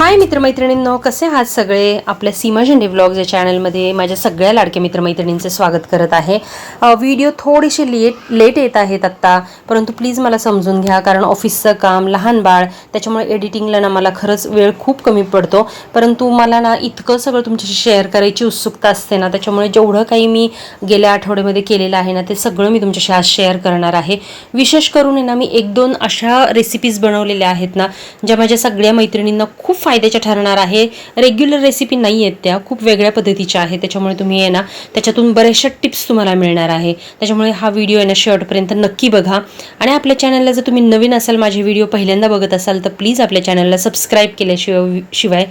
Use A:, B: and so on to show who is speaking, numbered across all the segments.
A: हाय मित्रमैत्रिणींनो कसे आहात सगळे? आपल्या सीमा झेंडे व्लॉग्स या चॅनलमध्ये माझ्या सगळ्या लाडक्या मित्रमैत्रिणींचे स्वागत करत आहे. व्हिडिओ थोडीशी लेट लेट येत आहेत आत्ता परंतु प्लीज मला समजून घ्या कारण ऑफिसचं काम लहान बाळ त्याच्यामुळे एडिटिंगला ना मला खरंच वेळ खूप कमी पडतो. परंतु मला ना इतकं सगळं तुमच्याशी शेअर करायची उत्सुकता असते ना त्याच्यामुळे जेवढं काही मी गेल्या आठवड्यामध्ये केलेलं आहे ना ते सगळं मी तुमच्याशी आज शेअर करणार आहे. विशेष करून आहे ना मी एक दोन अशा रेसिपीज बनवलेल्या आहेत ना ज्या माझ्या सगळ्या मैत्रिणींना खूप फायद्याच्या ठरणार आहे. रेग्युलर रेसिपी नाही आहेत त्या. खूप वेगळ्या पद्धतीच्या आहेत. त्याच्यामुळे तुम्ही आहे ना त्याच्यातून बऱ्याचशा टिप्स तुम्हाला मिळणार आहे. त्याच्यामुळे हा व्हिडिओ आहे ना शेवटपर्यंत नक्की बघा. आणि आपल्या चॅनलला जर तुम्ही नवीन असाल माझे व्हिडिओ पहिल्यांदा बघत असाल तर प्लीज आपल्या चॅनलला सबस्क्राईब केल्याशिवाय शिवाय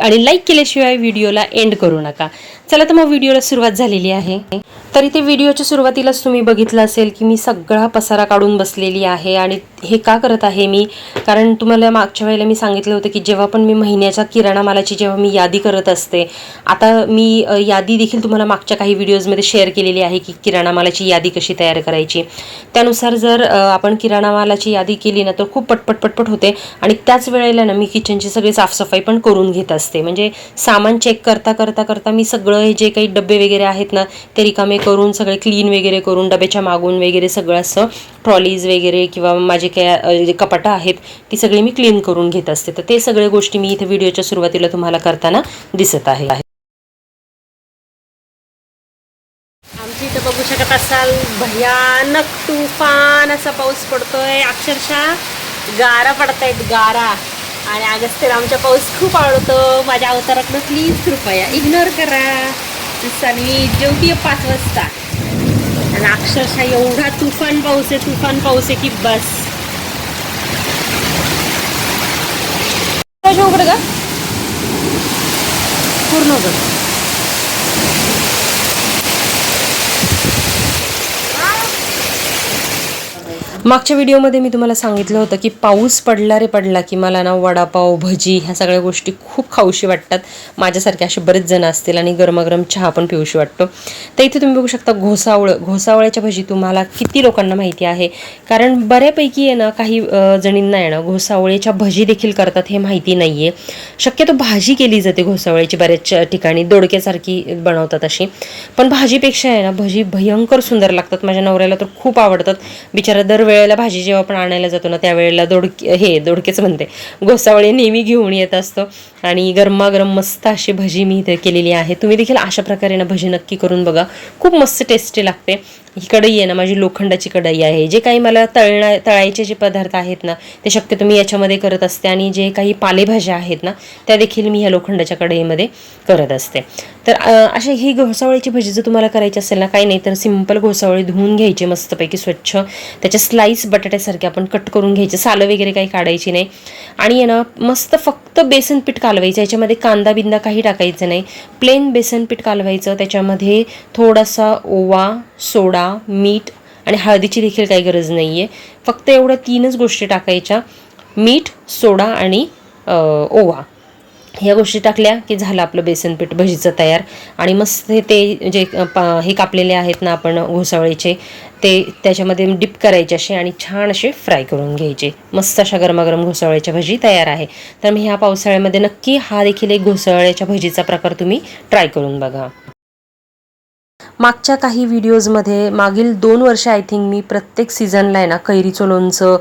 A: आणि लाईक केल्याशिवाय व्हिडिओला एंड करू नका. चला तर मग व्हिडिओला सुरुवात झालेली आहे. तर इथे व्हिडिओच्या सुरुवातीलाच तुम्ही बघितलं असेल की मी सगळा पसारा काढून बसलेली आहे आणि हे का करत आहे मी? कारण तुम्हाला मागच्या वेळेला मी सांगितलं होतं की जेव्हा पण मी महिन्याच्या किराणा मालाची जेव्हा मी यादी करत असते आता मी यादी देखील तुम्हाला मागच्या काही व्हिडिओजमध्ये शेअर केलेली आहे की किराणा मालाची यादी कशी तयार करायची. त्यानुसार जर आपण किराणा मालाची यादी केली ना तर खूप पटपट पटपट होते आणि त्याच वेळेला ना मी किचनची सगळी साफसफाई पण करून घेत असते. म्हणजे सामान चेक करता करता करता मी सगळं हे जे काही डबे वगैरे आहेत ना ते रिकामे करून सगळे क्लीन वगैरे करून डब्याच्या मागून वगैरे सगळं असं ट्रॉलीज वगैरे किंवा माझे काय जे कपाटं आहेत ती सगळी मी क्लीन करून घेत असते. तर ते सगळ्या गोष्टी मी इथे व्हिडिओच्या सुरुवातीला तुम्हाला करताना दिसत आहे. आमच्या इथं बघू शकत असाल भयानक तुफान असा पाऊस पडतोय. अक्षरशः गारा पडतायत गारा. आणि अगस्तेला आमचा पाऊस खूप आवडतो. माझ्या अवतारातलं प्लीज कृपया इग्नोर करा. मी जेवतीये पाच वाजता. आणि अक्षरशः एवढा तुफान पाऊस आहे तुफान पाऊस आहे की बस. उघड का? पूर्ण उघड मागच्या व्हिडिओमध्ये मी तुम्हाला सांगितलं होतं की पाऊस पडला रे पडला की मला ना वडापाव भजी ह्या सगळ्या गोष्टी खूप खाऊशी वाटतात. माझ्यासारखे असे बरेच जण असतील आणि गरमागरम चहा पण पिऊशी वाटतो. तर इथे तुम्ही बघू शकता घोसावळं. घोसावळ्याच्या भजी तुम्हाला किती लोकांना माहिती आहे? कारण बऱ्यापैकी आहे ना काही जणींना आहे ना भजी देखील करतात हे माहिती नाही आहे शक्यतो भाजी केली जाते घोसावळ्याची बऱ्याच ठिकाणी. दोडक्यासारखी बनवतात अशी. पण भाजीपेक्षा आहे ना भजी भयंकर सुंदर लागतात. माझ्या नवऱ्याला तर खूप आवडतात. बिचारा दरवेळ वेळेला भाजी जेव्हा आपण आणायला जातो ना त्यावेळेला दोडके हे दोडकेच म्हणते. घोसावळे नेहमी घेऊन येत असतो. आणि गरमागरम मस्त अशी भजी मी इथे केलेली आहे. तुम्ही देखील अशा प्रकारे ना भजी नक्की करून बघा. खूप मस्त टेस्टी लागते. ही कढई आहे ना माझी लोखंडाची कढई आहे. जे काही मला तळणा तळायचे जे पदार्थ आहेत ना ते शक्यतो मी याच्यामध्ये करत असते आणि जे काही पालेभाज्या आहेत ना त्या देखील मी ह्या लोखंडाच्या कढईमध्ये करत असते. तर अशा ही घोसावळीची भजी जर तुम्हाला करायची असेल ना काही नाही तर सिंपल घोसावळी धुवून घ्यायची मस्तपैकी स्वच्छ. त्याच्या स्लाईस बटाट्यासारखे आपण कट करून घ्यायचे सालं वगैरे काही काढायची नाही. आणि आहे ना मस्त फक्त बेसन पीठ कालवायचं याच्यामध्ये कांदा बिंदा काही टाकायचं नाही. प्लेन बेसन पीठ कालवायचं त्याच्यामध्ये थोडासा ओवा सोडा मीठ आणि हळदीची देखील काही गरज नाही आहे फक्त एवढ्या तीनच गोष्टी टाकायच्या. मीठ सोडा आणि ओवा. ह्या गोष्टी टाकल्या की झालं आपलं बेसनपीठ भजीचं तयार. आणि मस्त हे ते जे पा- हे कापलेले आहेत ना आपण घोसावळीचे ते त्याच्यामध्ये डिप करायचे असे आणि छान असे फ्राय करून घ्यायचे. मस्त अशा गरमागरम घोसाळ्याच्या भजी तयार आहे. तर मी ह्या पावसाळ्यामध्ये नक्की हा देखील एक घोसाळ्याच्या भजीचा प्रकार तुम्ही ट्राय करून बघा. मागच्या काही व्हिडिओजमध्ये मागील दोन वर्ष आय थिंक मी प्रत्येक सीझनला आहे ना कैरीचं लोणचं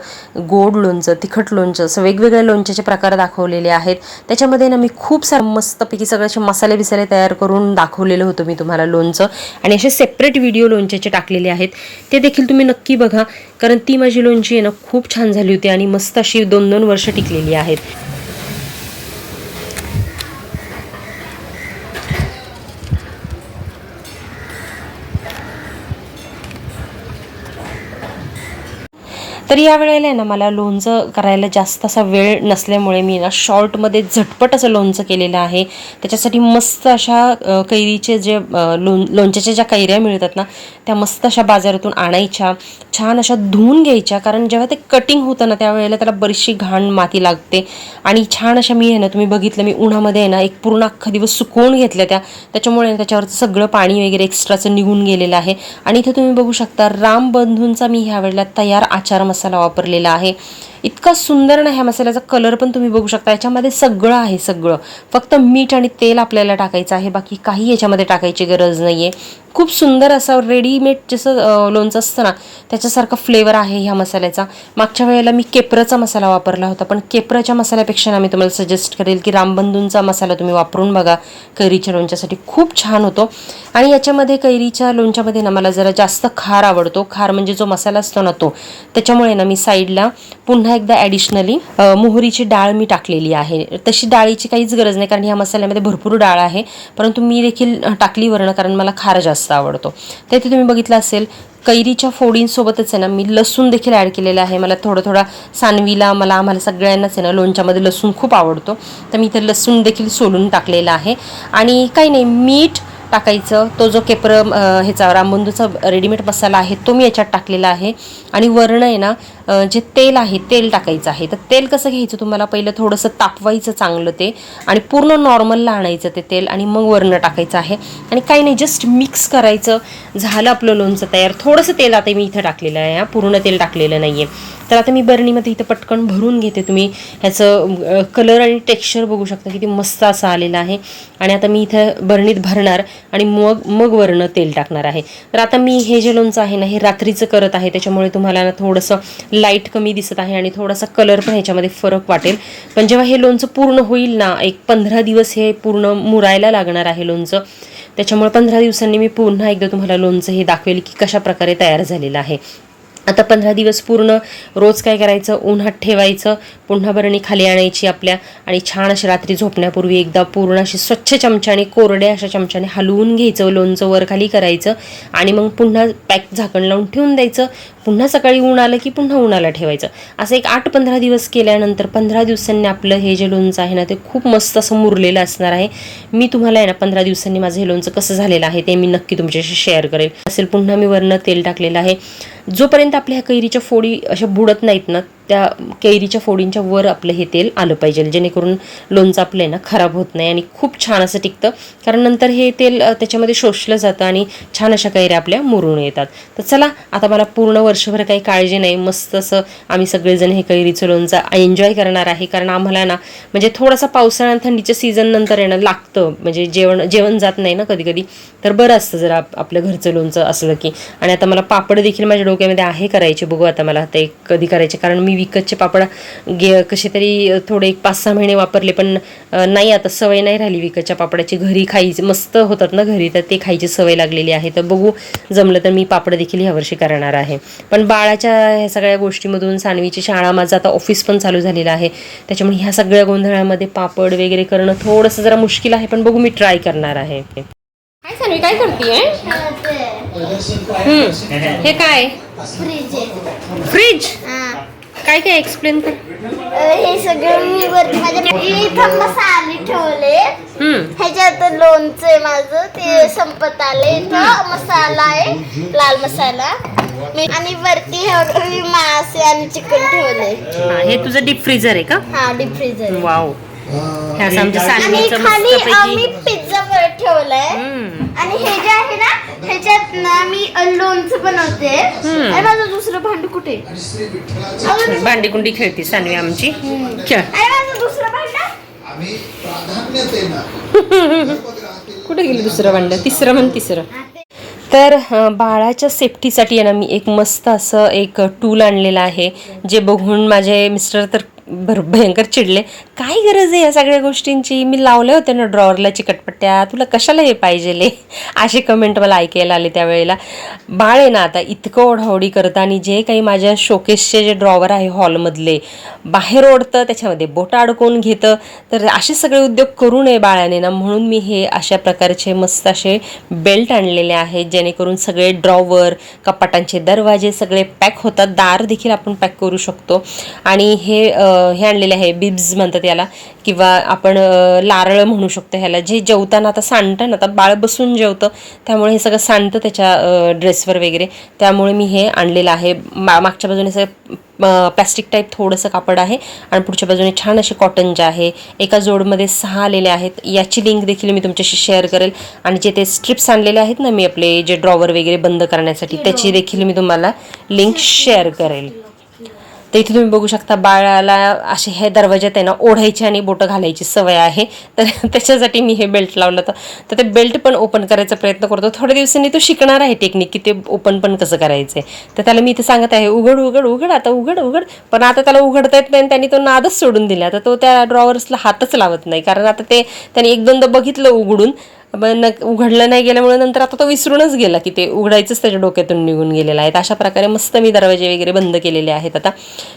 A: गोड लोणचं तिखट लोणचं असं वेगवेगळ्या लोणच्याचे प्रकार दाखवलेले आहेत. त्याच्यामध्ये ना मी खूप सारे मस्तपैकी सगळे असे मसाले बिसाले तयार करून दाखवलेलं होतं मी तुम्हाला लोणचं. आणि असे सेपरेट व्हिडिओ लोणच्याचे टाकलेले आहेत. ते देखील तुम्ही नक्की बघा कारण ती माझी लोणची आहे ना खूप छान झाली होती आणि मस्त अशी दोन दोन वर्ष टिकलेली आहेत. तर या वेळेला आहे ना मला लोणचं करायला जास्त असा वेळ नसल्यामुळे मी ना शॉर्टमध्ये झटपट असं लोणचं केलेलं आहे. त्याच्यासाठी मस्त अशा कैरीचे जे लोण लोणच्याच्या ज्या कैऱ्या मिळतात ना त्या मस्त अशा बाजारातून आणायच्या. छान अशा धुवून घ्यायच्या कारण जेव्हा ते कटिंग होतं ना त्यावेळेला त्याला बरीचशी घाण माती लागते. आणि छान अशा मी आहे ना तुम्ही बघितलं मी उन्हामध्ये आहे ना एक पूर्ण अख्खा दिवस सुकवून घेतल्या त्या. त्याच्यामुळे त्याच्यावरचं सगळं पाणी वगैरे एक्स्ट्राचं निघून गेलेलं आहे. आणि इथे तुम्ही बघू शकता राम बंधूंचा मी ह्या वेळेला तयार आचार मस्त मसाला वापरलेला आहे. इतका सुंदर ना ह्या मसाल्याचा कलर पण तुम्ही बघू शकता. याच्यामध्ये सगळं आहे सगळं. फक्त मीठ आणि तेल आपल्याला टाकायचं आहे. बाकी काही याच्यामध्ये टाकायची गरज नाही आहे खूप सुंदर असं रेडीमेड जसं लोणचं असतं ना त्याच्यासारखं फ्लेवर आहे ह्या मसाल्याचा. मागच्या वेळेला मी केपराचा मसाला वापरला होता पण केपराच्या मसाल्यापेक्षा ना मी तुम्हाला सजेस्ट करेल की रामबंधूंचा मसाला तुम्ही वापरून बघा. कैरीच्या लोणच्यासाठी खूप छान होतो. आणि याच्यामध्ये कैरीच्या लोणच्यामध्ये ना मला जरा जास्त खार आवडतो. खार म्हणजे जो मसाला असतो ना तो त्याच्यामुळे ना मी साईडला पुन्हा एकदा ॲडिशनली मोहरीची डाळ मी टाकलेली आहे. तशी डाळीची काहीच गरज नाही कारण ह्या मसाल्यामध्ये भरपूर डाळ आहे. परंतु मी देखील टाकली वर्ण कारण मला खार जास्त आवडतो. ते तुम्ही बघितलं असेल कैरीच्या फोडींसोबतच आहे ना मी लसूण देखील ॲड केलेलं आहे. मला थोडं थोडा सानवीला मला आम्हाला सगळ्यांनाच आहे ना लोणच्यामध्ये लसूण खूप आवडतो. तर मी इथे लसूण देखील सोलून टाकलेला आहे. आणि काही नाही मीठ टाकायचं. तो जो केपर ह्याचा रामबंधूचा रेडीमेड मसाला आहे तो मी याच्यात टाकलेला आहे. आणि वरण आहे ना जे तेल आहे तेल टाकायचं आहे. तर तेल कसं घ्यायचं तुम्हाला? पहिलं थोडंसं तापवायचं चांगलं ते आणि पूर्ण नॉर्मलला आणायचं ते तेल आणि मग वरणं टाकायचं आहे. आणि काही नाही जस्ट मिक्स करायचं. झालं आपलं लोणचं तयार. थोडंसं तेल आता मी इथं टाकलेलं आहे हा. पूर्ण तेल टाकलेलं नाही आहे तर आता मी बरणीमध्ये इथं पटकन भरून घेते तुम्ही. ह्याचं कलर आणि टेक्स्चर बघू शकता किती मस्त असा आलेला आहे. आणि आता मी इथं बरणीत भरणार आणि मग मग वरणं तेल टाकणार आहे. तर आता मी हे जे लोणचं आहे ना हे रात्रीचं करत आहे त्याच्यामुळे तुम्हाला ना थोडंसं लाइट कमी दिसत आहे आणि थोडासा कलर पण ह्याच्यामध्ये फरक वाटेल. पण जेव्हा हे लोणचं पूर्ण होईल ना एक पंधरा दिवस हे पूर्ण मुरायला लागणार आहे लोणचं. त्याच्यामुळे पंधरा दिवसांनी मी पुन्हा एकदा तुम्हाला लोणचं हे दाखवेल की कशा प्रकारे तयार झालेलं आहे. आता पंधरा दिवस पूर्ण रोज काय करायचं? उन्हात ठेवायचं पुन्हा बरणी खाली आणायची आपल्या आणि छान अशी रात्री झोपण्यापूर्वी एकदा पूर्ण अशी स्वच्छ चमच्याने कोरड्या अशा चमच्याने हलवून घ्यायचं लोणचं वर खाली करायचं आणि मग पुन्हा पॅक झाकण लावून ठेवून द्यायचं. पुन्हा सकाळी ऊन आलं की पुन्हा उन्हाला ठेवायचं. असं एक आठ पंधरा दिवस केल्यानंतर पंधरा दिवसांनी आपलं हे जे लोणचं आहे ना ते खूप मस्त असं मुरलेलं असणार आहे. मी तुम्हाला आहे ना पंधरा दिवसांनी माझं हे लोणचं कसं झालेलं आहे ते मी नक्की तुमच्याशी शेअर करेल. असेल पुन्हा मी वरनं तेल टाकलेलं आहे. जोपर्यंत आपल्या ह्या कैरीच्या फोडी अशा बुडत नाहीत ना त्या कैरीच्या फोडींच्या वर आपलं हे तेल आलं पाहिजे जेणेकरून लोणचं आपलं आहे ना खराब होत नाही आणि खूप छान असं टिकतं. कारण नंतर हे तेल त्याच्यामध्ये शोषलं जातं आणि छान अशा कैऱ्या आपल्या मुरून येतात. तर चला आता मला पूर्ण वर्षभर काही काळजी नाही. मस्त असं आम्ही सगळेजण हे कैरीचं लोणचं एन्जॉय करणार आहे. कारण आम्हाला ना म्हणजे थोडासा पावसाळ्या आणि थंडीच्या सीझननंतर येणं लागतं. म्हणजे जेवण जेवण जात नाही ना कधी कधी तर बरं असतं जर आप- आपलं घरचं लोणचं असलं की. आणि आता मला पापड देखील माझ्या डोक्यामध्ये आहे करायचे. बघू आता मला ते कधी करायचे. कारण मी विकतचे पापड गे कसे तरी थोडे एक पाच सहा महिने वापरले पण नाही आता सवय नाही राहिली विकतच्या पापडाची. घरी खायची मस्त होतात ना घरी तर ते खायची सवय लागलेली आहे. तर बघू जमलं तर मी पापड देखील ह्यावर्षी करणार आहे. पण बाळाच्या ह्या सगळ्या गोष्टीमधून सानवीची शाळा माझं आता ऑफिस पण चालू झालेलं आहे. त्याच्यामुळे ह्या सगळ्या गोंधळामध्ये पापड वगैरे करणं थोडंसं जरा मुश्किल आहे पण बघू मी ट्राय करणार आहे. काय सानवी काय करते हे काय?
B: फ्रीज आहे.
A: फ्रीज?
B: हा.
A: काय काय एक्सप्लेन कर.
B: हे सगळं मी वरती माझ्या मी इथं मसाले ठेवले.
A: हम्म.
B: ह्याच्यात लोणचं आहे माझं ते संपत आले इथं मसाला आहे लाल मसाला. मी आणि वरती हे मासे आणि चिकन ठेवले
A: हा, हे तुझं डीप फ्रीजर आहे का?
B: हा डीप फ्रीजर
A: वाव हे असं आमच्या
B: आणि खाली
A: मस्तपैकी
B: पिझ्झा वर ठेवलाय.
A: हम्म.
B: आणि हे जे आहे ना ह्याच्यात ना मी अ, लोणचं बनवते. आणि माझं दुसरं भांड कुठे अजून-
A: भांडी कुंडी खेळती सानवी आमची. खेळ.
B: आणि माझं दुसरं भांड?
C: आम्ही प्राधान्य देणार.
A: कुठे गेली दुसरं भांड? तिसरं म्हण तिसरं. तर अं, बाळाच्या सेफ्टीसाठी आहे ना मी एक मस्त असं एक टूल आणलेलं आहे जे बघून माझे मिस्टर तर भर भयंकर चिडले. काय गरज आहे या सगळ्या गोष्टींची? मी लावले होते ना ड्रॉवरला चिकटपट्ट्या. तुला कशाला हे पाहिजेले असे कमेंट मला ऐकायला आले त्यावेळेला. बाळ आहे ना आता इतकं ओढाओढी करतं आणि जे काही माझ्या शोकेसचे जे ड्रॉवर आहे हॉलमधले बाहेर ओढतं त्याच्यामध्ये बोटं अडकवून घेतं तर असे सगळे उद्योग करू नये बाळाने ना. म्हणून मी हे अशा प्रकारचे मस्त असे बेल्ट आणलेले आहेत जेणेकरून सगळे ड्रॉवर कपाटांचे दरवाजे सगळे पॅक होतात. दार देखील आपण पॅक करू शकतो. आणि हे हे आणलेले आहे बिब्स म्हणतात याला किंवा आपण लारळ म्हणू शकतो ह्याला जे जेवताना आता सांडतं ना आता बाळ बसून जेवतं त्यामुळे हे सगळं सांडतं त्याच्या ड्रेसवर वगैरे. त्यामुळे मी हे आणलेलं आहे. मा मागच्या बाजूने असं प्लॅस्टिक टाईप थोडंसं कापड आहे आणि पुढच्या बाजूने छान असे कॉटनचे आहे एका जोडमध्ये सहा आलेले आहेत. याची लिंक देखील मी तुमच्याशी शेअर करेल. आणि जे ते स्ट्रिप्स आणलेले आहेत ना मी आपले जे ड्रॉवर वगैरे बंद करण्यासाठी त्याची देखील मी तुम्हाला लिंक शेअर करेल. तर इथे तुम्ही बघू शकता बाळाला असे हे दरवाज्यात आहे ना ओढायची आणि बोटं घालायची सवय आहे. तर त्याच्यासाठी मी हे बेल्ट लावलं होतं. तर ते बेल्ट पण ओपन करायचा प्रयत्न करतो. थोड्या दिवसांनी तो शिकणार आहे टेक्निक की ते ओपन पण कसं करायचं आहे तर त्याला मी इथे सांगत आहे उघड उघड उघड आता उघड उघड. पण आता त्याला उघडता येत नाही आणि त्यांनी तो नादच सोडून दिला. आता तो त्या ड्रॉवर्सला हातच लावत नाही. कारण आता ते त्यांनी एक दोनदा बघितलं उघडून. न- उघडलं नाही गेल्यामुळे नंतर आता तो विसरूनच गेला की ते उघडायचंच त्याच्या डोक्यातून निघून गेलेलं आहे. अशा प्रकारे मस्त मी दरवाजे वगैरे बंद केलेले आहेत आता.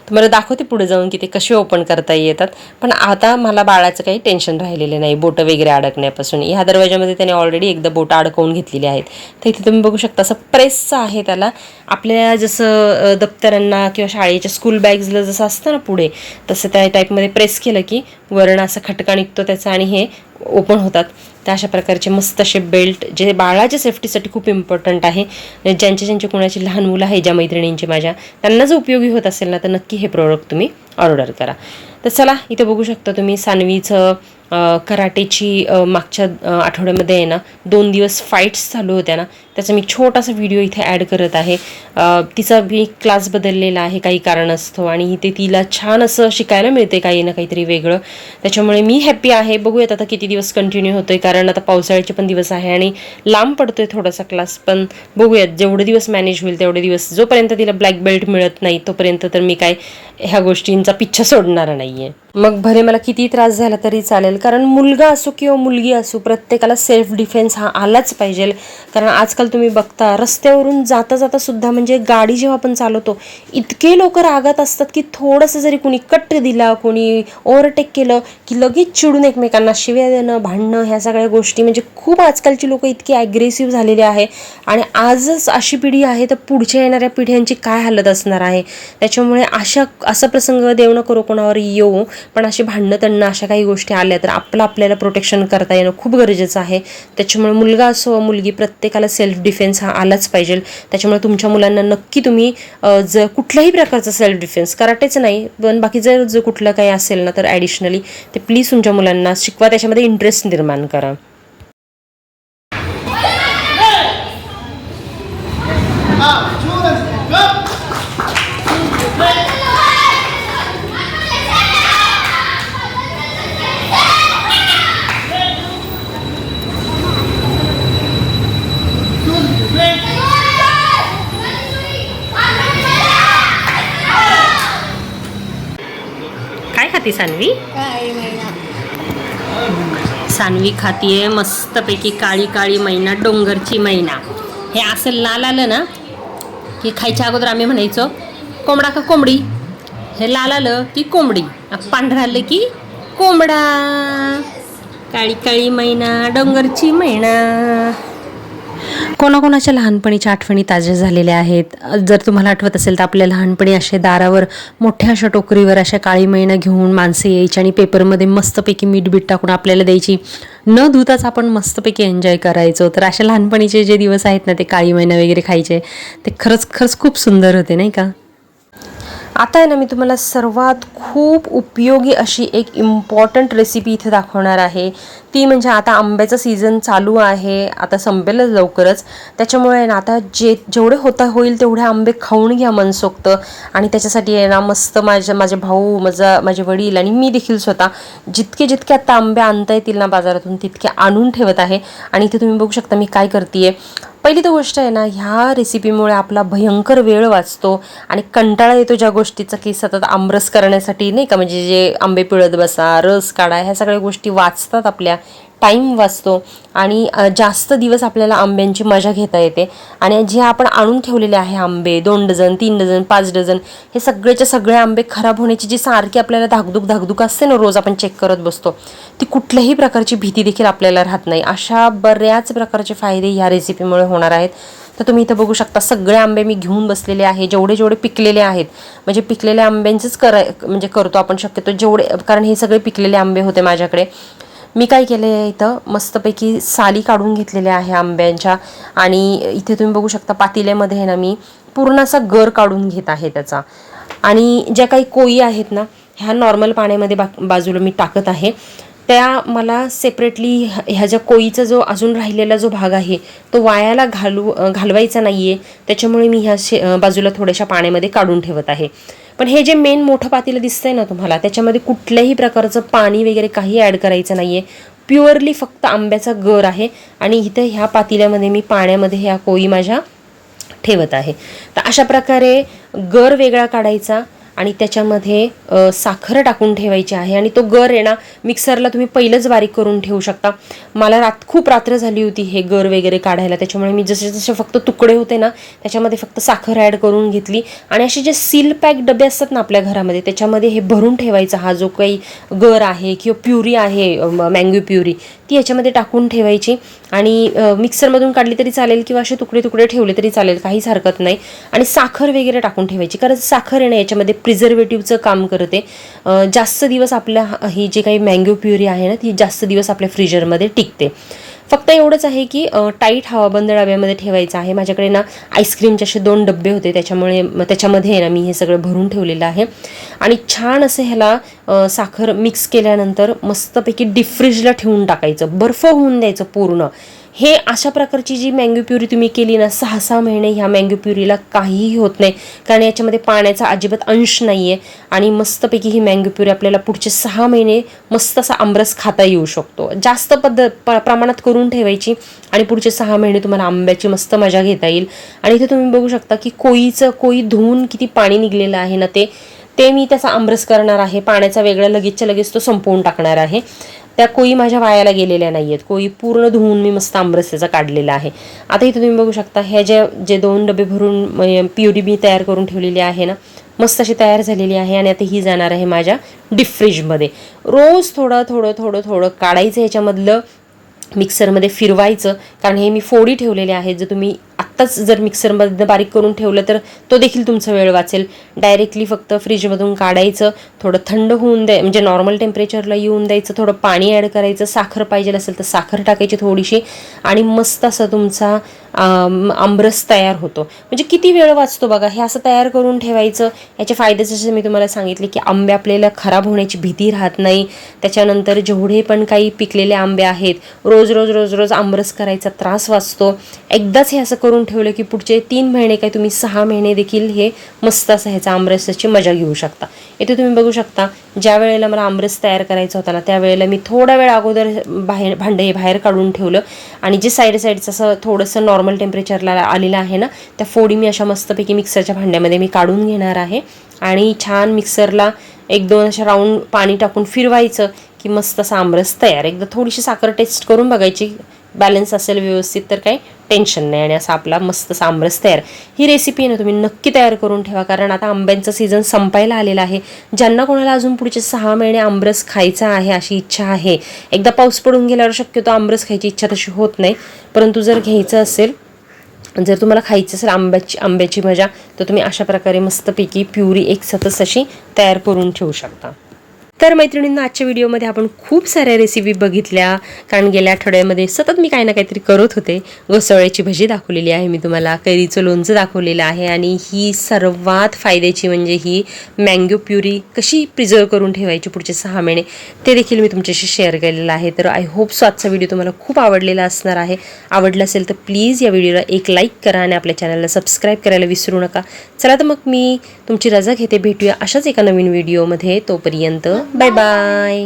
A: तुम्हाला दाखवते पुढे जाऊन की ते कसे ओपन करता येतात. पण आता मला बाळाचं काही टेन्शन राहिलेलं नाही. बोटं वगैरे अडकण्यापासून. ह्या दरवाजामध्ये त्याने ऑलरेडी एकदा बोटं अडकवून घेतलेली आहेत. तर इथे तुम्ही बघू शकता असं प्रेसचं आहे त्याला. आपल्या जसं दप्तरांना किंवा शाळेच्या स्कूल बॅग्सला जसं असतं ना पुढे तसं त्या टाईपमध्ये प्रेस केलं की वरण असा खटका निघतो त्याचा आणि हे ओपन होतात. तर अशा प्रकारचे मस्त असे बेल्ट जे बाळाच्या सेफ्टीसाठी खूप इम्पॉर्टंट आहे. ज्यांचे ज्यांचे कोणाची लहान मुलं आहे ज्या मैत्रिणींची माझ्या त्यांना जर उपयोगी होत असेल ना तर नक्की हे प्रोडक्ट तुम्ही ऑर्डर करा. तर चला इथे बघू शकता तुम्ही सानवीचं कराटेची मागच्या आठवड्यामध्ये आहे ना दोन दिवस फाईट्स चालू होत्या ना त्याचा मी छोटासा व्हिडिओ इथे ॲड करत आहे. तिचा मी क्लास बदललेला आहे काही कारणास्तव आणि इथे तिला छान असं शिकायला मिळते काही ना काहीतरी वेगळं. त्याच्यामुळे मी हॅप्पी आहे. बघूयात आता किती दिवस कंटिन्यू होतोय कारण आता पावसाळ्याचे पण दिवस आहे आणि लांब पडतोय थोडासा क्लास पण बघूयात जेवढे दिवस मॅनेज होईल तेवढे दिवस. जोपर्यंत तिला ब्लॅक बेल्ट मिळत नाही तोपर्यंत तर मी काय ह्या गोष्टींचा पिच्छा सोडणार नाही आहे मग भले मला किती त्रास झाला तरी चालेल. कारण मुलगा असो किंवा मुलगी असो प्रत्येकाला सेल्फ डिफेन्स हा आलाच पाहिजे. कारण आजकाल तुम्ही बघता रस्त्यावरून जाता जाता सुद्धा म्हणजे गाडी जेव्हा आपण चालवतो इतके लोक रागात असतात की थोडंसं जरी कोणी कट दिला कोणी ओव्हरटेक केलं की लगेच चिडून एकमेकांना शिव्या देणं भांडणं ह्या सगळ्या गोष्टी. म्हणजे खूप आजकालची लोक इतकी ॲग्रेसिव्ह झालेली आहे. आणि आजच अशी पिढी आहे तर पुढच्या येणाऱ्या पिढ्यांची काय हालत असणार आहे? त्याच्यामुळे अशा असा प्रसंग देव नको कोणावर येऊ. पण अशी भांडणं त्यांना अशा काही गोष्टी आल्या तर आपलं आपल्याला प्रोटेक्शन करता येणं खूप गरजेचं आहे. त्याच्यामुळे मुलगा असो मुलगी प्रत्येकाला सेल्फ डिफेन्स हा आलाच पाहिजे. त्याच्यामुळे तुमच्या मुलांना नक्की तुम्ही जर कुठल्याही प्रकारचा सेल्फ डिफेन्स कराटेच नाही पण बाकी जर जर कुठलं काही असेल ना तर ॲडिशनली ते प्लीज तुमच्या मुलांना शिकवा त्याच्यामध्ये इंटरेस्ट निर्माण करा. काय खाती सानवी? सानवी खातीये मस्तपैकी काळी काळी मैना डोंगरची मैना. हे असं लाल आलं ना की खायच्या अगोदर आम्ही म्हणायचो कोंबडा का कोंबडी? हे लाल आलं की कोंबडी. पांढरं आलं की कोंबडा. काळी काळी मैना डोंगरची मैना. कोणाकोणाच्या लहानपणीच्या आठवणी ताज्या झालेल्या आहेत? जर तुम्हाला आठवत असेल तर आपल्या लहानपणी असे दारावर मोठ्या अशा टोकरीवर अशा काळी मैणं घेऊन माणसं यायची आणि पेपरमध्ये मस्तपैकी मीठबीठ टाकून आपल्याला द्यायची. न धुताच आपण मस्तपैकी एन्जॉय करायचो. तर अशा लहानपणीचे जे दिवस आहेत ना ते काळी मैना वगैरे खायचे ते खरंच खरंच खूप सुंदर होते नाही का? आता आहे ना मी तुम्हाला सर्वात खूप उपयोगी अशी एक इम्पॉर्टंट रेसिपी इथे दाखवणार आहे. ती म्हणजे आता आंब्याचं सीझन चालू आहे. आता संपेलच लवकरच. त्याच्यामुळे आहे ना आता जे जेवढे होता होईल तेवढे आंबे खाऊन घ्या मनसोक्त. आणि त्याच्यासाठी आहे ना मस्त माझ्या माझे भाऊ माझा माझे वडील आणि मी देखील स्वतः जितके जितके आता आंबे आणता येतील ना बाजारातून तितके आणून ठेवत आहे. आणि इथे तुम्ही बघू शकता मी काय करते पहिली तर गोष्ट आहे ना ह्या रेसिपीमुळे आपला भयंकर वेळ वाचतो आणि कंटाळा येतो ज्या गोष्टीचा की सतत आमरस करण्यासाठी नाही का? म्हणजे जे आंबे पिळत बसा रस काढा ह्या सगळ्या गोष्टी वाचतात आपल्या. टाईम वाचतो आणि जास्त दिवस आपल्याला आंब्यांची मजा घेता येते. आणि जे आपण आणून ठेवलेले आहे आंबे दोन डझन तीन डझन पाच डझन हे सगळेच्या सगळे आंबे खराब होण्याची जी सारखी आपल्याला धाकधूक धाकधूक असते ना रोज आपण चेक करत बसतो ती कुठल्याही प्रकारची भीती देखील आपल्याला राहत नाही. अशा बऱ्याच प्रकारचे फायदे ह्या रेसिपीमुळे होणार आहेत. तर तुम्ही इथं बघू शकता सगळे आंबे मी घेऊन बसलेले आहे जेवढे जेवढे पिकलेले आहेत म्हणजे पिकलेल्या आंब्यांचेच कराय म्हणजे करतो आपण शक्यतो जेवढे कारण हे सगळे पिकलेले आंबे होते माझ्याकडे. मी काय केलं आहे इथं? मस्तपैकी साली काढून घेतलेल्या आहे आंब्यांच्या. आणि इथे तुम्ही बघू शकता पातेल्यामध्ये आहे ना मी पूर्ण असा गर काढून घेत आहे त्याचा. आणि ज्या काही कोयी आहेत ना ह्या नॉर्मल पाण्यामध्ये बा बाजूला मी टाकत आहे. त्या मला सेपरेटली ह्या ज्या कोयीचा जो अजून राहिलेला जो भाग आहे तो वायाला घालू घालवायचा नाही आहे त्याच्यामुळे मी ह्या शे बाजूला थोड्याशा पाण्यामध्ये काढून ठेवत आहे. पण हे जे मेन मोठं पातेलं दिसतंय ना तुम्हाला त्याच्यामध्ये कुठल्याही प्रकारचं पाणी वगैरे काही ॲड करायचं नाही आहे प्युअरली फक्त आंब्याचा गर आहे आणि इथं ह्या पातेल्यामध्ये मी पाण्यामध्ये ह्या कोळी माझ्या ठेवत आहे. तर अशा प्रकारे गर वेगळा काढायचा आणि त्याच्यामध्ये साखर टाकून ठेवायची आहे आणि तो गर आहे ना मिक्सरला तुम्ही पहिलंच बारीक करून ठेवू शकता. मला रात खूप रात्र झाली होती हे गर वगैरे काढायला त्याच्यामुळे मी जसे जसे फक्त तुकडे होते ना त्याच्यामध्ये फक्त साखर ॲड करून घेतली. आणि असे जे सील पॅक डबे असतात ना आपल्या घरामध्ये त्याच्यामध्ये हे भरून ठेवायचा हा जो काही गर आहे किंवा प्युरी आहे मँगो प्युरी ती याच्यामध्ये टाकून ठेवायची. आणि मिक्सरमधून काढली तरी चालेल किंवा असे तुकडे तुकडे ठेवले तरी चालेल काहीच हरकत नाही. आणि साखर वगैरे टाकून ठेवायची कारण साखर येणं याच्यामध्ये प्रिझर्वेटिव्हचं काम करते. जास्त दिवस आपल्या ही जी काही मँगो प्युरी आहे ना ती जास्त दिवस आपल्या फ्रीजरमध्ये टिकते. फक्त एवढंच आहे की टाईट हवाबंद डब्यामध्ये ठेवायचं आहे. माझ्याकडे ना आईस्क्रीमचे असे दोन डबे होते त्याच्यामुळे त्याच्यामध्ये आहे ना मी हे सगळं भरून ठेवलेलं आहे. आणि छान असं ह्याला साखर मिक्स केल्यानंतर मस्तपैकी डिफ्रीजला ठेवून टाकायचं. बर्फ होऊन द्यायचं पूर्ण. हे अशा प्रकारची जी मँगो प्युरी तुम्ही केली ना सहा सहा महिने ह्या मँगो प्युरीला काहीही होत नाही. कारण याच्यामध्ये पाण्याचा अजिबात अंश नाही आहे आणि मस्तपैकी ही मँगो प्युरी आपल्याला पुढचे सहा महिने मस्त असा आंबरस खाता येऊ शकतो. जास्त पद्धत प प्रमाणात करून ठेवायची आणि पुढचे सहा महिने तुम्हाला आंब्याची मस्त मजा घेता येईल. आणि इथे तुम्ही बघू शकता की कोळीचं कोळी धुवून किती पाणी निघलेलं आहे ना ते ते मी त्याचा आंबरस करणार आहे. पाण्याचा वेगळा लगेचच्या लगेच तो संपवून टाकणार आहे. त्या कोळी माझ्या वायाला गेलेल्या नाही आहेत कोळी पूर्ण धुवून मी मस्त आंबरस्याचा काढलेला आहे. आता इथे तुम्ही बघू शकता ह्या जे जे दोन डबे भरून प्युरी मी तयार करून ठेवलेली आहे ना मस्त अशी तयार झालेली आहे आणि आता ही जाणार आहे माझ्या डीप फ्रीजमध्ये. रोज थोडं थोडं थोडं थोडं काढायचं ह्याच्यामधलं मिक्सरमध्ये फिरवायचं कारण हे मी फोडी ठेवलेले आहेत. जर तुम्ही आत्ताच जर मिक्सरमध्ये बारीक करून ठेवलं तर तो देखील तुमचा वेळ वाचेल. डायरेक्टली फक्त फ्रीजमधून काढायचं थोडं थंड होऊन द्या म्हणजे नॉर्मल टेम्परेचरला येऊन द्यायचं थोडं पाणी ॲड करायचं साखर पाहिजे असेल तर साखर टाकायची थोडीशी आणि मस्त असं तुमचा आमरस आंबरस तयार होतो. म्हणजे किती वेळ वाचतो बघा हे असं तयार करून ठेवायचं. याचे फायदे जसे मी तुम्हाला सांगितले की आंबे आपल्याला खराब होण्याची भीती राहत नाही. त्याच्यानंतर जेवढे पण काही पिकलेले आंबे आहेत रोज रोज रोज रोज आमरस करायचा त्रास वाचतो. एकदाच हे असं करून ठेवलं की पुढचे तीन महिने काय तुम्ही सहा महिने देखील हे मस्त असं ह्याचा आंबरसाची मजा घेऊ शकता. इथे तुम्ही बघू शकता ज्या वेळेला मला आमरस तयार करायचा होता ना त्यावेळेला मी थोडा वेळ अगोदर बाहेर भांडे हे बाहेर काढून ठेवलं. आणि जे साईड साईडचं असं थोडंसं नॉर्मल टेम्परेचरला आलेलं आहे ना त्या फोडी मी अशा मस्तपैकी मिक्सरच्या भांड्यामध्ये मी काढून घेणार आहे. आणि छान मिक्सरला एक दोन अशा राऊंड पाणी टाकून फिरवायचं की मस्त असा आमरस तयार. एकदा थोडीशी साखर टेस्ट करून बघायची. बॅलन्स असेल व्यवस्थित तर काही टेन्शन नाही आणि असा आपला मस्त सांबरस तयार. ही रेसिपी ना तुम्ही नक्की तयार करून ठेवा कारण आता आंब्यांचं सीझन संपायला आलेला आहे. ज्यांना कोणाला अजून पुढचे सहा महिने आंबरस खायचा आहे अशी इच्छा आहे एकदा पाऊस पडून गेल्यावर शक्यतो आंबरस खायची इच्छा तशी होत नाही. परंतु जर घ्यायचं असेल जर तुम्हाला खायचं असेल आंब्याची आंब्याची मजा तर तुम्ही अशा प्रकारे मस्तपैकी प्युरी एक सतस अशी तयार करून ठेवू शकता. तर मैत्रिणींना आजच्या व्हिडिओमध्ये आपण खूप साऱ्या रेसिपी बघितल्या. कारण गेल्या आठवड्यामध्ये सतत मी काही ना काहीतरी करत होते. घोसळ्याची भजी दाखवलेली आहे मी तुम्हाला. कैरीचं लोणचं दाखवलेलं आहे. आणि ही सर्वात फायद्याची म्हणजे ही मँगो प्युरी कशी प्रिझर्व करून ठेवायची पुढचे सहा महिने ते देखील मी तुमच्याशी शेअर केलेलं आहे. तर आय होप सो आजचा व्हिडिओ तुम्हाला खूप आवडलेला असणार आहे. आवडला असेल तर प्लीज या व्हिडिओला एक लाईक करा आणि आपल्या चॅनलला सबस्क्राईब करायला विसरू नका. चला तर मग मी तुमची रजा घेते. भेटूया अशाच एका नवीन व्हिडिओमध्ये तोपर्यंत ബൈ ബൈ